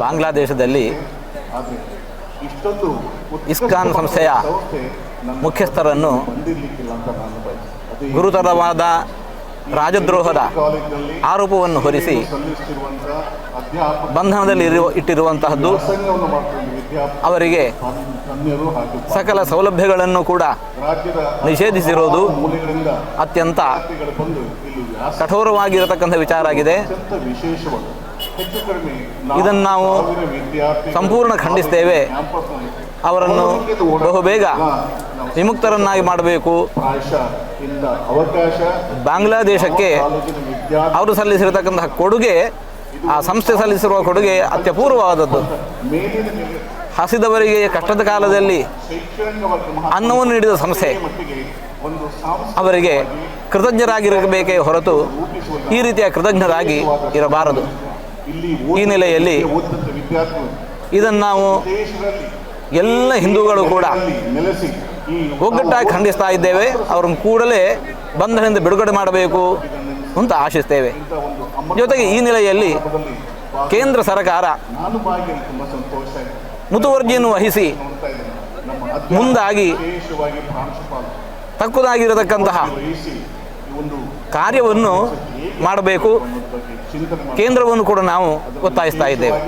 ಬಾಂಗ್ಲಾದೇಶದಲ್ಲಿ ಇಸ್ಕಾನ್ ಸಂಸ್ಥೆಯ ಮುಖ್ಯಸ್ಥರನ್ನು ಗುರುತರವಾದ ರಾಜದ್ರೋಹದ ಆರೋಪವನ್ನು ಹೊರಿಸಿ ಬಂಧನದಲ್ಲಿ ಇರುವ ಇಟ್ಟಿರುವಂತಹದ್ದು ಅವರಿಗೆ ಸಕಲ ಸೌಲಭ್ಯಗಳನ್ನು ಕೂಡ ನಿಷೇಧಿಸಿರುವುದು ಅತ್ಯಂತ ಕಠೋರವಾಗಿರತಕ್ಕಂಥ ವಿಚಾರ ಆಗಿದೆ. ಇದನ್ನು ನಾವು ಸಂಪೂರ್ಣ ಖಂಡಿಸ್ತೇವೆ. ಅವರನ್ನು ಬಹುಬೇಗ ವಿಮುಕ್ತರನ್ನಾಗಿ ಮಾಡಬೇಕು. ಬಾಂಗ್ಲಾದೇಶಕ್ಕೆ ಅವರು ಸಲ್ಲಿಸಿರತಕ್ಕಂತಹ ಕೊಡುಗೆ ಆ ಸಂಸ್ಥೆ ಸಲ್ಲಿಸಿರುವ ಕೊಡುಗೆ ಅತ್ಯಪೂರ್ವವಾದದ್ದು. ಹಸಿದವರಿಗೆ ಕಷ್ಟದ ಕಾಲದಲ್ಲಿ ಅನ್ನವನ್ನು ನೀಡಿದ ಸಂಸ್ಥೆ. ಅವರಿಗೆ ಕೃತಜ್ಞರಾಗಿರಬೇಕೇ ಹೊರತು ಈ ರೀತಿಯ ಕೃತಜ್ಞರಾಗಿ ಇರಬಾರದು. ಈ ನೆಲೆಯಲ್ಲಿ ಇದನ್ನು ನಾವು ಎಲ್ಲ ಹಿಂದೂಗಳು ಕೂಡ ನೆಲೆಸಿ ಒಗ್ಗಟ್ಟಾಗಿ ಖಂಡಿಸ್ತಾ ಇದ್ದೇವೆ. ಅವ್ರನ್ನ ಕೂಡಲೇ ಬಂಧನದಿಂದ ಬಿಡುಗಡೆ ಮಾಡಬೇಕು ಅಂತ ಆಶಿಸ್ತೇವೆ. ಜೊತೆಗೆ ಈ ನೆಲೆಯಲ್ಲಿ ಕೇಂದ್ರ ಸರ್ಕಾರ ಮುತುವರ್ಜಿಯನ್ನು ವಹಿಸಿ ಮುಂದಾಗಿ ತಕ್ಕುದಾಗಿರತಕ್ಕಂತಹ ಕಾರ್ಯವನ್ನು ಮಾಡಬೇಕು. ಕೇಂದ್ರವನ್ನು ಕೂಡ ನಾವು ಒತ್ತಾಯಿಸ್ತಾ ಇದ್ದೇವೆ.